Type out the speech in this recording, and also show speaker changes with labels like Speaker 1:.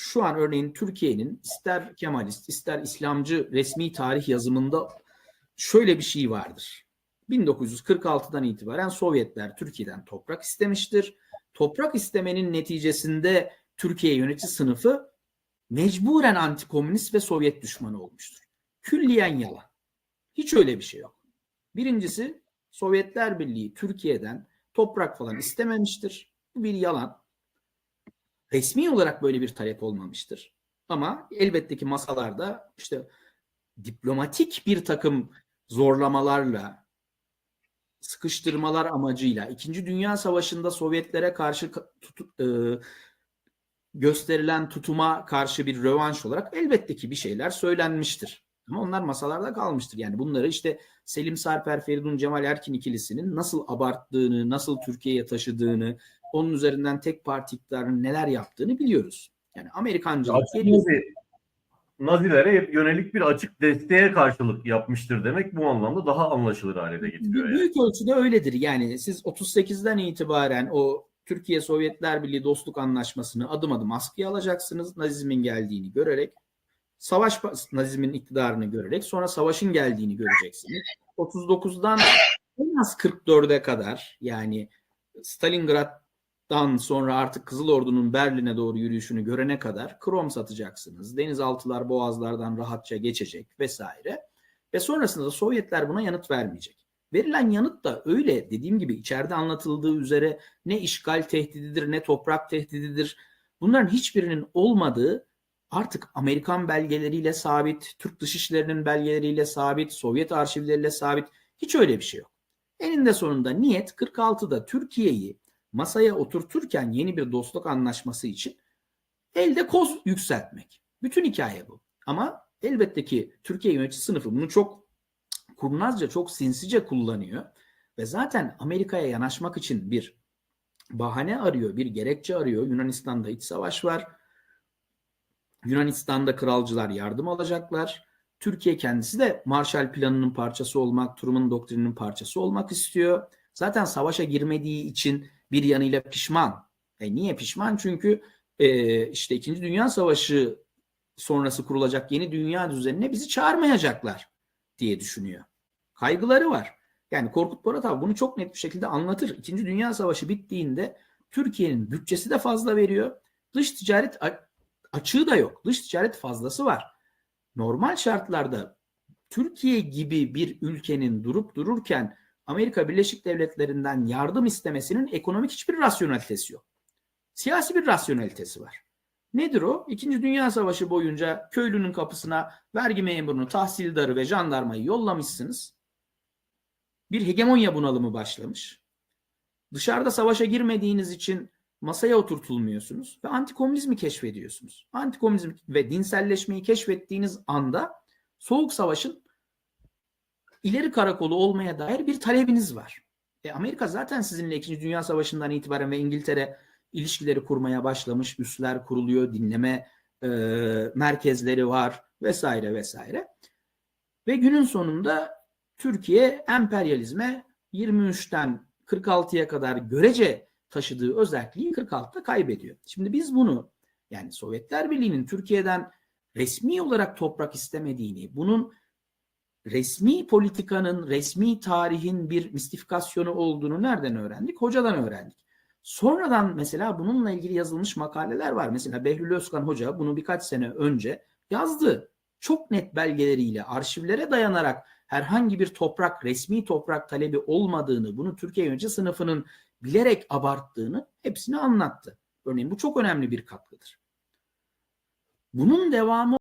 Speaker 1: şu an örneğin Türkiye'nin ister Kemalist ister İslamcı resmi tarih yazımında şöyle bir şey vardır. 1946'dan itibaren Sovyetler Türkiye'den toprak istemiştir. Toprak istemenin neticesinde Türkiye yönetici sınıfı mecburen antikomünist ve Sovyet düşmanı olmuştur. Külliyen yalan. Hiç öyle bir şey yok. Birincisi Sovyetler Birliği Türkiye'den toprak falan istememiştir. Bu bir yalan. Resmi olarak böyle bir talep olmamıştır. Ama elbette ki masalarda işte diplomatik bir takım zorlamalarla, sıkıştırmalar amacıyla İkinci Dünya Savaşı'nda Sovyetlere karşı tutu, e, gösterilen tutuma karşı bir rövanş olarak elbette ki bir şeyler söylenmiştir. Ama onlar masalarda kalmıştır. Yani bunları işte Selim Sarper, Feridun Cemal Erkin ikilisinin nasıl abarttığını, nasıl Türkiye'ye taşıdığını, onun üzerinden tek parti iktidarının neler yaptığını biliyoruz. Yani Amerikancılık
Speaker 2: Nazi, Nazilere yönelik bir açık desteğe karşılık yapmıştır demek bu anlamda daha anlaşılır hale de getiriyor. Yani.
Speaker 1: Büyük ölçüde öyledir. Yani siz 38'den itibaren o Türkiye Sovyetler Birliği dostluk anlaşmasını adım adım askıya alacaksınız. Nazizmin geldiğini görerek savaş Nazizmin iktidarını görerek sonra savaşın geldiğini göreceksiniz. 39'dan en az 44'e kadar yani Stalingrad'dan sonra artık Kızıl Ordu'nun Berlin'e doğru yürüyüşünü görene kadar krom satacaksınız. Denizaltılar boğazlardan rahatça geçecek vesaire. Ve sonrasında da Sovyetler buna yanıt vermeyecek. Verilen yanıt da öyle dediğim gibi içeride anlatıldığı üzere ne işgal tehdididir ne toprak tehdididir. Bunların hiçbirinin olmadığı artık Amerikan belgeleriyle sabit, Türk Dışişleri'nin belgeleriyle sabit, Sovyet arşivleriyle sabit hiç öyle bir şey yok. Eninde sonunda niyet 46'da Türkiye'yi masaya oturturken yeni bir dostluk anlaşması için elde koz yükseltmek. Bütün hikaye bu. Ama elbette ki Türkiye yönetici sınıfı bunu çok kurnazca, çok sinsice kullanıyor. Ve zaten Amerika'ya yanaşmak için bir bahane arıyor, bir gerekçe arıyor. Yunanistan'da iç savaş var. Yunanistan'da kralcılar yardım alacaklar. Türkiye kendisi de Marshall Planı'nın parçası olmak, Truman doktrininin parçası olmak istiyor. Zaten savaşa girmediği için bir yanıyla pişman. E niye pişman? Çünkü e, işte İkinci Dünya Savaşı sonrası kurulacak yeni dünya düzenine bizi çağırmayacaklar diye düşünüyor. Kaygıları var. Yani Korkut Boratov bunu çok net bir şekilde anlatır. İkinci Dünya Savaşı bittiğinde Türkiye'nin bütçesi de fazla veriyor. Dış ticaret açığı da yok. Dış ticaret fazlası var. Normal şartlarda Türkiye gibi bir ülkenin durup dururken Amerika Birleşik Devletleri'nden yardım istemesinin ekonomik hiçbir rasyonalitesi yok. Siyasi bir rasyonalitesi var. Nedir o? İkinci Dünya Savaşı boyunca köylünün kapısına vergi memurunu, tahsildarı ve jandarmayı yollamışsınız. Bir hegemonya bunalımı başlamış. Dışarıda savaşa girmediğiniz için masaya oturtulmuyorsunuz ve antikomünizmi keşfediyorsunuz. Antikomünizm ve dinselleşmeyi keşfettiğiniz anda Soğuk Savaş'ın ileri karakolu olmaya dair bir talebiniz var. E Amerika zaten sizinle 2. Dünya Savaşı'ndan itibaren ve İngiltere ilişkileri kurmaya başlamış, üsler kuruluyor, dinleme e, merkezleri var vesaire vesaire. Ve günün sonunda Türkiye emperyalizme 23'ten 46'ya kadar görece taşıdığı özelliği 46'da kaybediyor. Şimdi biz bunu yani Sovyetler Birliği'nin Türkiye'den resmi olarak toprak istemediğini, bunun resmi politikanın, resmi tarihin bir mistifikasyonu olduğunu nereden öğrendik? Hocadan öğrendik. Sonradan mesela bununla ilgili yazılmış makaleler var. Mesela Behlül Özkan Hoca bunu birkaç sene önce yazdı. Çok net belgeleriyle arşivlere dayanarak herhangi bir toprak, resmi toprak talebi olmadığını, bunu Türkiye yönetici sınıfının bilerek abarttığını hepsini anlattı. Örneğin bu çok önemli bir katkıdır. Bunun devamı